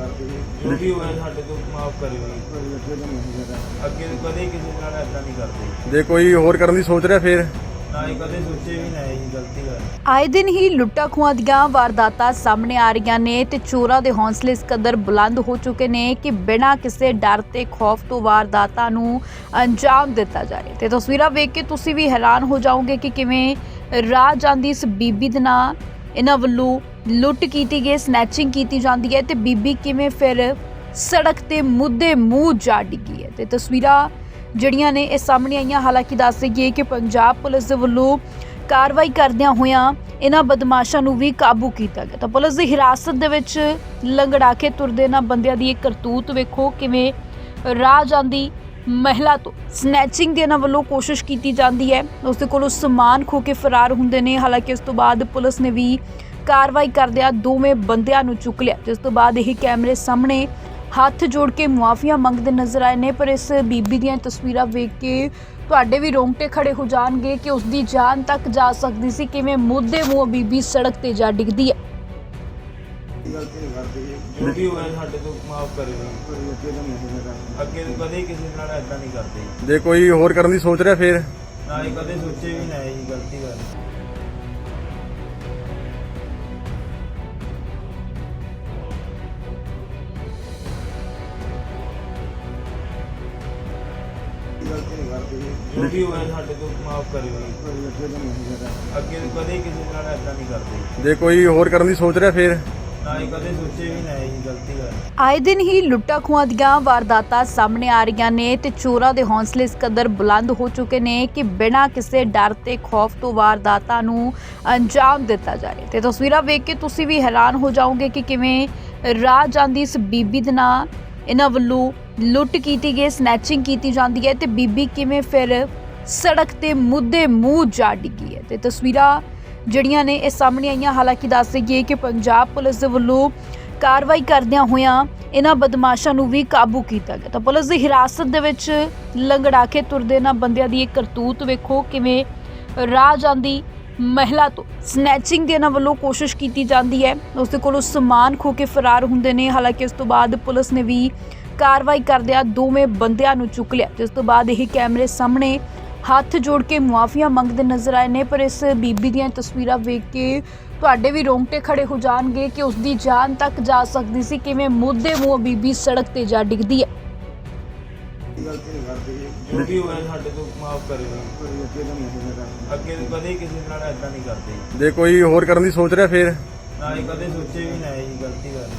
ਜੋ ਵੀ ਹੋਇਆ ਸਾਡੇ ਤੋਂ ਮਾਫ ਕਰਿਓ ਜੀ। ਅੱਗੇ ਤੋਂ ਕਦੇ ਕਿਸੇ ਨਾਲ ਐਦਾਂ ਨਹੀਂ ਕਰਦੇ। ਜੇ ਕੋਈ ਹੋਰ ਕਰਨ ਦੀ ਸੋਚ ਰਿਹਾ ਫੇਰ? ਨਾ ਹੀ ਕਦੇ ਸੋਚੇ ਵੀ ਨਾ ਇਹ ਗਲਤੀ ਕਰ ਆਏ ਦਿਨ ਹੀ ਲੁੱਟਾਂ ਖੋਹਾਂ ਦੀਆਂ ਵਾਰਦਾਤਾਂ ਸਾਹਮਣੇ ਆ ਰਹੀਆਂ ਨੇ ਤੇ ਚੋਰਾਂ ਦੇ ਹੌਸਲੇ ਇਸ ਕਦਰ ਬੁਲੰਦ ਹੋ ਚੁੱਕੇ ਨੇ ਕਿ ਬਿਨਾਂ ਕਿਸੇ ਡਰ ਤੇ ਖੌਫ ਤੋਂ ਵਾਰਦਾਤਾਂ ਨੂੰ ਅੰਜਾਮ ਦਿੱਤਾ ਜਾ ਰਿਹਾ ਤੇ ਤਸਵੀਰਾਂ ਵੇਖ ਕੇ ਤੁਸੀਂ ਵੀ ਹੈਰਾਨ ਹੋ ਜਾਓਗੇ ਕਿ ਕਿਵੇਂ ਰਾਹ ਜਾਂਦੀ ਇਸ ਬੀਬੀ ਦੇ ਨਾਲ ਇਹਨਾਂ ਵੱਲੋਂ ਲੁੱਟ ਕੀਤੀ ਗਈ ਸਨੈਚਿੰਗ ਕੀਤੀ ਜਾਂਦੀ ਹੈ ਤੇ ਬੀਬੀ ਕਿਵੇਂ ਫਿਰ ਸੜਕ ਤੇ ਮੁੱਦੇ ਮੂੰਹ ਜਾ ਡਿੱਗੀ ਹੈ? ਤੇ ਤਸਵੀਰਾਂ ਜਿਹੜੀਆਂ ਨੇ ਇਹ ਸਾਹਮਣੇ ਆਈਆਂ, ਹਾਲਾਂਕਿ ਦੱਸ ਦਈਏ ਕਿ ਪੰਜਾਬ ਪੁਲਿਸ ਦੇ ਵੱਲੋਂ ਕਾਰਵਾਈ ਕਰਦਿਆਂ ਹੋਇਆਂ ਇਹਨਾਂ ਬਦਮਾਸ਼ਾਂ ਨੂੰ ਵੀ ਕਾਬੂ ਕੀਤਾ ਗਿਆ। ਤਾਂ ਪੁਲਿਸ ਦੀ ਹਿਰਾਸਤ ਦੇ ਵਿੱਚ ਲੰਗੜਾ ਕੇ ਤੁਰਦੇ ਇਹਨਾਂ ਬੰਦਿਆਂ ਦੀ ਇਹ ਕਰਤੂਤ ਵੇਖੋ ਕਿਵੇਂ ਰਾਹ ਜਾਂਦੀ ਮਹਿਲਾ ਤੋਂ। ਸਨੈਚਿੰਗ ਦੇ ਇਹਨਾਂ ਵੱਲੋਂ ਕੋਸ਼ਿਸ਼ ਕੀਤੀ ਜਾਂਦੀ ਹੈ। ਉਸ ਦੇ ਕੋਲੋਂ ਸਮਾਨ ਖੋ ਕੇ ਫਰਾਰ ਹੁੰਦੇ ਨੇ। ਹਾਲਾਂਕਿ ਇਸ ਤੋਂ ਬਾਅਦ ਪੁਲਿਸ ਨੇ ਵੀ ਕਾਰਵਾਈ ਕਰਦਿਆਂ ਦੋਵੇਂ ਬੰਦਿਆਂ ਨੂੰ ਚੁੱਕ ਲਿਆ। ਜਿਸ ਤੋਂ ਬਾਅਦ ਇਹ ਕੈਮਰੇ ਸਾਹਮਣੇ ਹੱਥ ਜੋੜ ਕੇ ਮੁਆਫੀਆਂ ਮੰਗਦੇ ਨਜ਼ਰ ਆਏ ਨੇ ਪਰ ਇਸ ਬੀਬੀ ਦੀਆਂ ਤਸਵੀਰਾਂ ਵੇਖ ਕੇ ਤੁਹਾਡੇ ਵੀ ਰੋਂਗਟੇ ਖੜੇ ਹੋ ਜਾਣਗੇ ਕਿ ਉਸ ਦੀ ਜਾਨ ਤੱਕ ਜਾ ਸਕਦੀ ਸੀ ਕਿਵੇਂ ਮੁੱਦੇ ਮੂੰਹ ਬੀਬੀ ਸੜਕ ਤੇ ਜਾ ਡਿੱਗਦੀ ਹੈ। ਜੋ ਵੀ ਹੋਇਆ ਸਾਡੇ ਤੋਂ? ਮਾਫ ਕਰਿਓ। ਜੀ। ਅੱਗੇ ਤੋਂ ਕਦੇ ਕਿਸੇ ਨਾਲ ਐਦਾਂ ਨਹੀਂ ਕਰਦੇ। ਜੇ ਕੋਈ ਹੋਰ ਕਰਨ ਦੀ ਸੋਚ ਰਿਹਾ ਫੇਰ। ਨਾ ਹੀ ਕਦੇ ਸੋਚੇ ਵੀ ਨਾ ਇਹ ਗਲਤੀ ਕਰ ਜੋ ਵੀ ਹੋਇਆ ਸਾਡੇ ਤੋਂ ਮਾਫ ਕਰਿਓ ਜੀ। ਅੱਗੇ ਤੋਂ ਕਦੇ ਕਿਸੇ ਨਾਲ ਐਦਾਂ ਨਹੀਂ ਕਰਦੇ। ਜੇ ਕੋਈ ਹੋਰ ਕਰਨ ਦੀ ਸੋਚ ਰਿਹਾ ਫੇਰ? ਨਾ ਹੀ ਕਦੇ ਸੋਚੇ ਵੀ ਨਾ ਇਹ ਗਲਤੀ ਕਰ ਆਏ ਦਿਨ ਹੀ ਲੁੱਟਾਂ ਖੋਹਾਂ ਦੀਆਂ ਵਾਰਦਾਤਾਂ ਸਾਹਮਣੇ ਆ ਰਹੀਆਂ ਨੇ ਤੇ ਚੋਰਾਂ ਦੇ ਹੌਸਲੇ ਇਸ ਕਦਰ ਬੁਲੰਦ ਹੋ ਚੁੱਕੇ ਨੇ ਕਿ ਬਿਨਾਂ ਕਿਸੇ ਡਰ ਤੇ ਖੌਫ ਤੋਂ ਵਾਰਦਾਤਾਂ ਨੂੰ ਅੰਜਾਮ ਦਿੱਤਾ ਜਾ ਰਿਹਾ ਤੇ ਤਸਵੀਰਾਂ ਵੇਖ ਕੇ ਤੁਸੀਂ ਵੀ ਹੈਰਾਨ ਹੋ ਜਾਓਗੇ ਕਿ ਕਿਵੇਂ ਰਾਹ ਜਾਂਦੀ ਇਸ ਬੀਬੀ ਦੇ ਨਾਲ ਇਹਨਾਂ ਵੱਲੋਂ ਲੁੱਟ ਕੀਤੀ ਗਈ ਸਨੈਚਿੰਗ ਕੀਤੀ ਜਾਂਦੀ ਹੈ ਤੇ ਬੀਬੀ ਕਿਵੇਂ ਫਿਰ ਸੜਕ ਤੇ ਮੁੱਦੇ ਮੂੰਹ ਜਾ ਡਿੱਗੀ ਹੈ? ਤੇ ਤਸਵੀਰਾਂ ਜਿਹੜੀਆਂ ਨੇ ਇਹ ਸਾਹਮਣੇ ਆਈਆਂ, ਹਾਲਾਂਕਿ ਦੱਸ ਦਈਏ ਕਿ ਪੰਜਾਬ ਪੁਲਿਸ ਦੇ ਵੱਲੋਂ ਕਾਰਵਾਈ ਕਰਦਿਆਂ ਹੋਇਆਂ ਇਹਨਾਂ ਬਦਮਾਸ਼ਾਂ ਨੂੰ ਵੀ ਕਾਬੂ ਕੀਤਾ ਗਿਆ। ਤਾਂ ਪੁਲਿਸ ਦੀ ਹਿਰਾਸਤ ਦੇ ਵਿੱਚ ਲੰਗੜਾ ਕੇ ਤੁਰਦੇ ਇਹਨਾਂ ਬੰਦਿਆਂ ਦੀ ਇਹ ਕਰਤੂਤ ਵੇਖੋ ਕਿਵੇਂ ਰਾਹ ਜਾਂਦੀ ਮਹਿਲਾ ਤੋਂ ਸਨੈਚਿੰਗ ਦੀ ਇਹਨਾਂ ਵੱਲੋਂ ਕੋਸ਼ਿਸ਼ ਕੀਤੀ ਜਾਂਦੀ ਹੈ। ਉਸ ਦੇ ਕੋਲੋਂ ਸਮਾਨ ਖੋ ਕੇ ਫਰਾਰ ਹੁੰਦੇ ਨੇ। ਹਾਲਾਂਕਿ ਉਸ ਤੋਂ ਬਾਅਦ ਪੁਲਿਸ ਨੇ ਵੀ ਕਾਰਵਾਈ ਕਰਦਿਆਂ ਦੋਵੇਂ ਬੰਦਿਆਂ ਨੂੰ ਚੁੱਕ ਲਿਆ। ਜਿਸ ਤੋਂ ਬਾਅਦ ਇਹ ਕੈਮਰੇ ਸਾਹਮਣੇ ਹੱਥ ਜੋੜ ਕੇ ਮੁਆਫੀਆਂ ਮੰਗਦੇ ਨਜ਼ਰ ਆਏ ਨੇ। ਪਰ ਇਸ ਬੀਬੀ ਦੀਆਂ ਤਸਵੀਰਾਂ ਵੇਖ ਕੇ ਤੁਹਾਡੇ ਵੀ ਰੋਂਗਟੇ ਖੜੇ ਹੋ ਜਾਣਗੇ ਕਿ ਉਸ ਦੀ ਜਾਨ ਤੱਕ ਜਾ ਸਕਦੀ ਸੀ। ਕਿਵੇਂ ਮੁੱਦੇ ਮੂੰਹ ਬੀਬੀ ਸੜਕ ਤੇ ਜਾ ਡਿੱਗਦੀ ਹੈ। ਜੋ ਵੀ ਹੋਇਆ ਸਾਡੇ ਤੋਂ ਮਾਫ ਕਰਿਓ। ਜੀ। ਅੱਗੇ ਤੋਂ ਕਦੇ ਕਿਸੇ ਨਾਲ ਐਦਾਂ ਨਹੀਂ ਕਰਦੇ। ਜੇ ਕੋਈ ਹੋਰ ਕਰਨ ਦੀ ਸੋਚ ਰਿਹਾ ਫੇਰ? ਨਾ ਹੀ ਕਦੇ ਸੋਚੇ ਵੀ ਨਾ ਇਹ ਗਲਤੀ ਕਰ